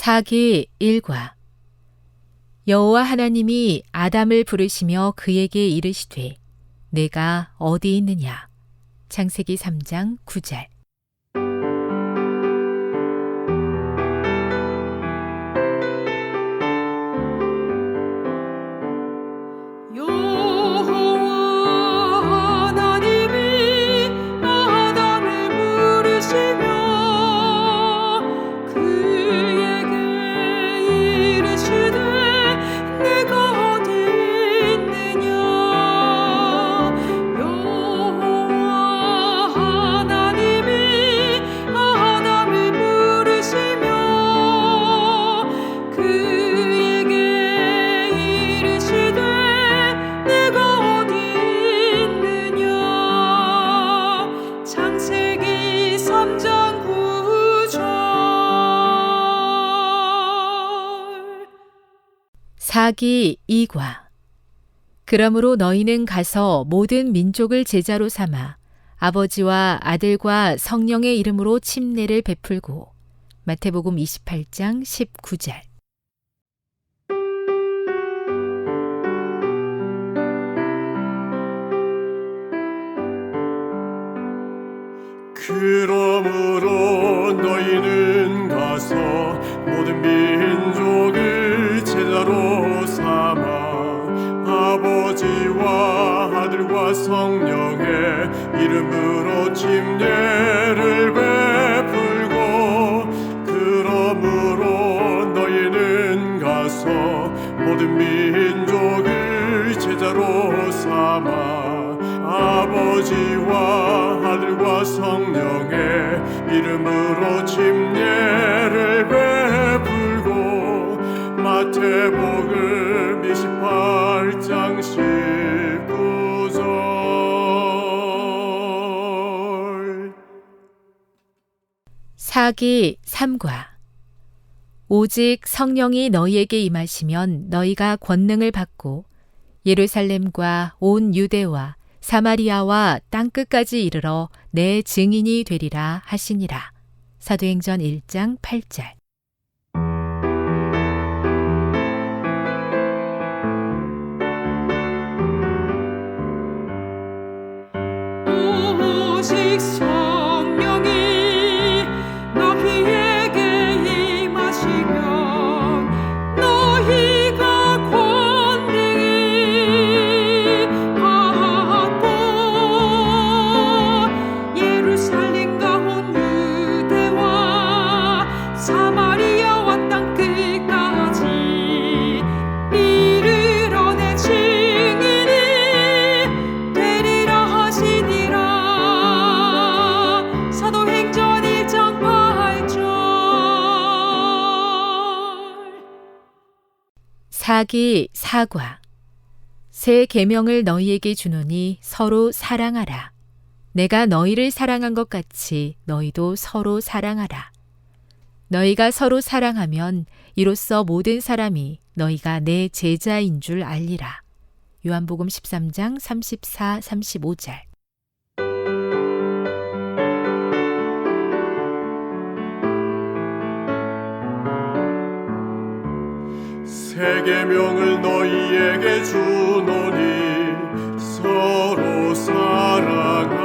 사기 1과 여호와 하나님이 아담을 부르시며 그에게 이르시되 내가 어디 있느냐? 창세기 3장 9절 사기 2과. 그러므로 너희는 가서 모든 민족을 제자로 삼아 아버지와 아들과 성령의 이름으로 침례를 베풀고 마태복음 28장 19절. 그러므로 너희는 가서 모든 민족을 제자로 성령의 이름으로 침례를 베풀고 그러므로 너희는 가서 모든 민족을 제자로 삼아 아버지와 아들과 성령의 이름으로 침례를 베풀고 마태 기 3과 오직 성령이 너희에게 임하시면 너희가 권능을 받고 예루살렘과 온 유대와 사마리아와 땅 끝까지 이르러 내 증인이 되리라 하시니라. 사도행전 1장 8절. 사기 사과 새 계명을 너희에게 주노니 서로 사랑하라. 내가 너희를 사랑한 것 같이 너희도 서로 사랑하라. 너희가 서로 사랑하면 이로써 모든 사람이 너희가 내 제자인 줄 알리라. 요한복음 13장 34, 35절. 계명을 너희에게 주노니 서로 사랑하라.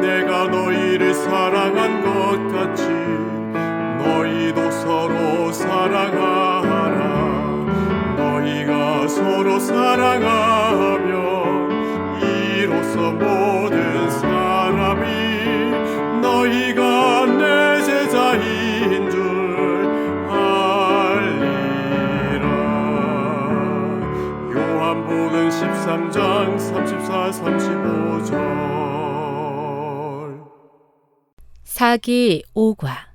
내가 너희를 사랑한 것 같이 너희도 서로 사랑하라. 너희가 서로 사랑하면 사기 오과.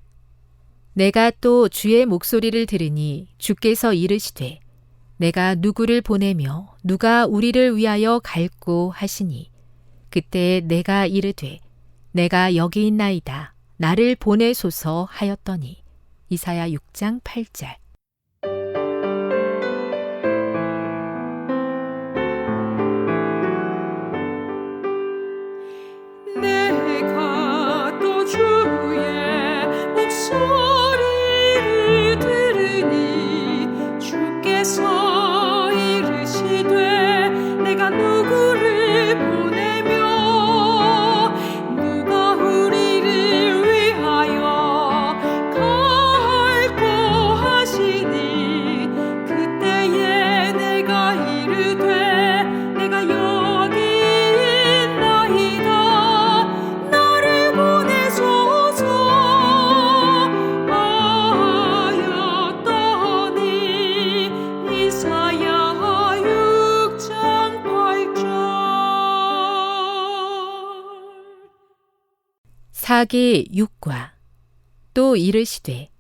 내가 또 주의 목소리를 들으니 주께서 이르시되 내가 누구를 보내며 누가 우리를 위하여 갈고 하시니? 그때 내가 이르되 내가 여기 있나이다. 나를 보내소서 하였더니. 이사야 6장 8절 사기 6과 또 이르시되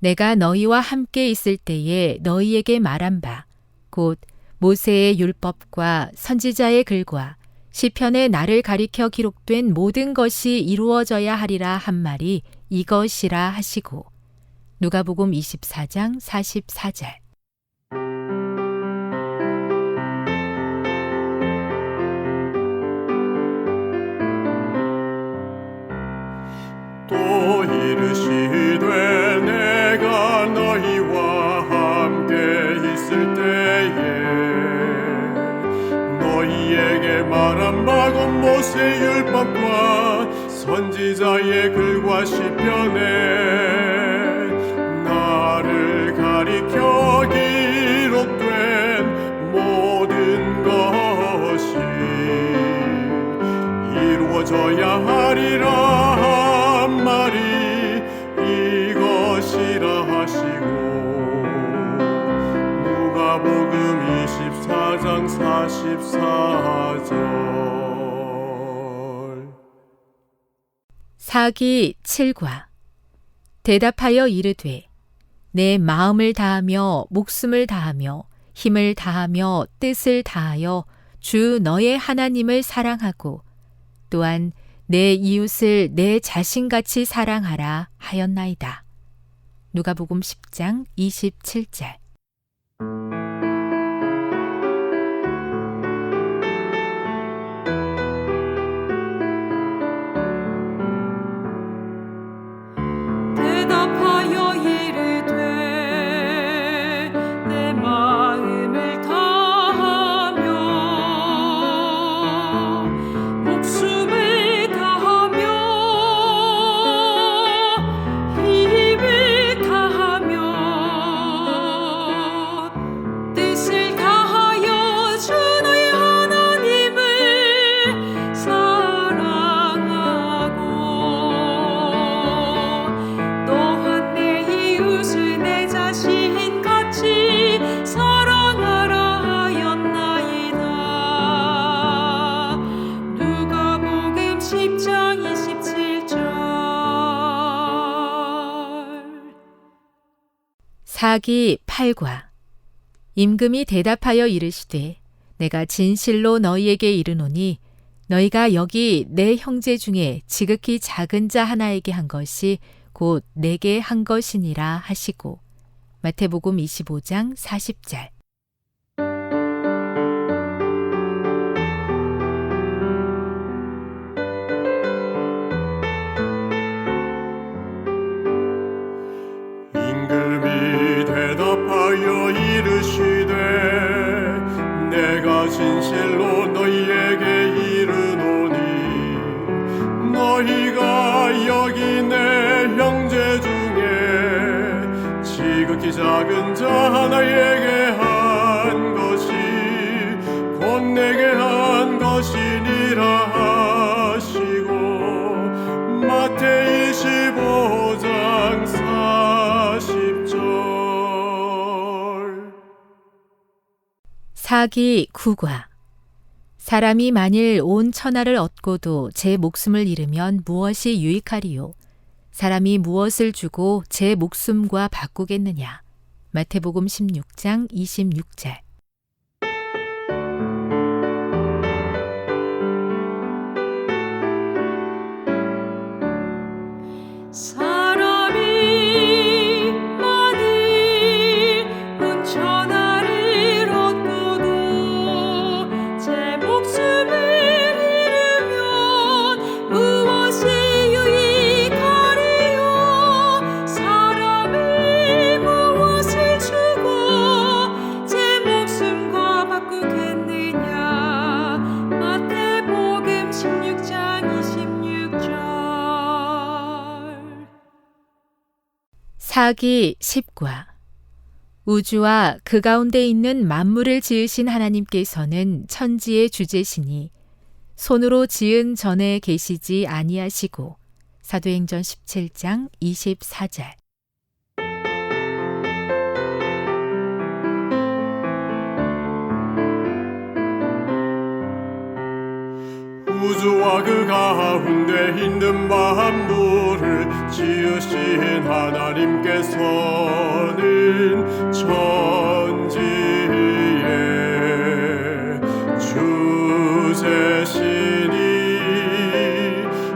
내가 너희와 함께 있을 때에 너희에게 말한 바 곧 모세의 율법과 선지자의 글과 시편에 나를 가리켜 기록된 모든 것이 이루어져야 하리라 한 말이 이것이라 하시고 누가복음 24장 44절 모세 율법과 선지자의 글과 시편에 나를 가리켜 기록된 모든 것이 이루어져야 하리라 한 말이 이것이라 하시고 누가복음 24장 44절 사기 7과 대답하여 이르되 내 마음을 다하며 목숨을 다하며 힘을 다하며 뜻을 다하여 주 너의 하나님을 사랑하고 또한 내 이웃을 내 자신같이 사랑하라 하였나이다. 누가복음 10장 27절 사기 8과 임금이 대답하여 이르시되 내가 진실로 너희에게 이르노니 너희가 여기 내 형제 중에 지극히 작은 자 하나에게 한 것이 곧 내게 한 것이니라 하시고 마태복음 25장 40절 하여 이르시되 내가 진실로 너희에게 이르노니 너희가 여기 내 형제 중에 지극히 작은 자 하나에게 사기 9과 사람이 만일 온 천하를 얻고도 제 목숨을 잃으면 무엇이 유익하리요? 사람이 무엇을 주고 제 목숨과 바꾸겠느냐? 마태복음 16장 26절 사 사기 10과 우주와 그 가운데 있는 만물을 지으신 하나님께서는 천지의 주제시니 손으로 지은 전에 계시지 아니하시고 사도행전 17장 24절 우주와 그 가운데 있는 만물을 지으신 하나님께서는 천지에 주제시니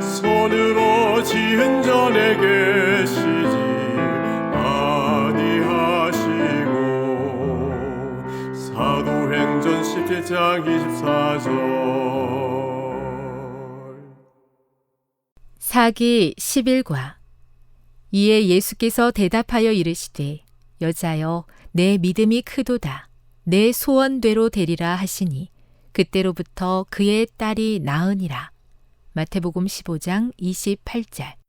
손으로 지은 전에 계시지 아니하시고 사도행전 17장 24절 사기 11과. 이에 예수께서 대답하여 이르시되 여자여 내 믿음이 크도다. 내 소원대로 되리라 하시니 그때로부터 그의 딸이 나으니라. 마태복음 15장 28절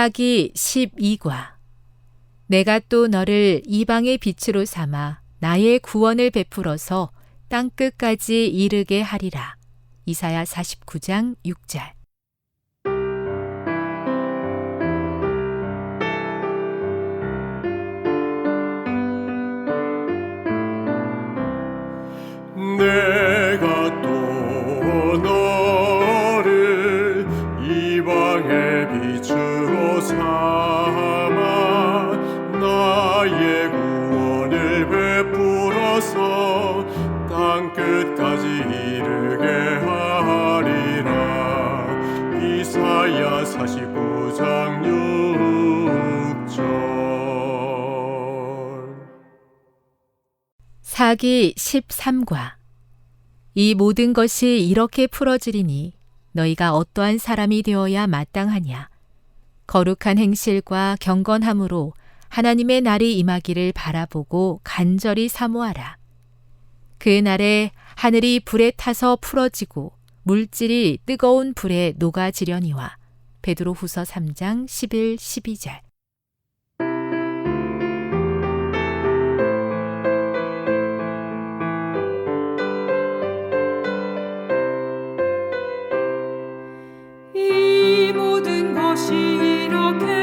사기 12과 내가 또 너를 이방의 빛으로 삼아 나의 구원을 베풀어서 땅 끝까지 이르게 하리라. 이사야 49장 6절 이르게 하리라. 이사야 49장 6절. 사기 13과 이 모든 것이 이렇게 풀어지리니 너희가 어떠한 사람이 되어야 마땅하냐? 거룩한 행실과 경건함으로 하나님의 날이 임하기를 바라보고 간절히 사모하라 그날에 하늘이 불에 타서 풀어지고 물질이 뜨거운 불에 녹아지려니와 베드로 후서 3장 11, 12절. 이 모든 것이 이렇게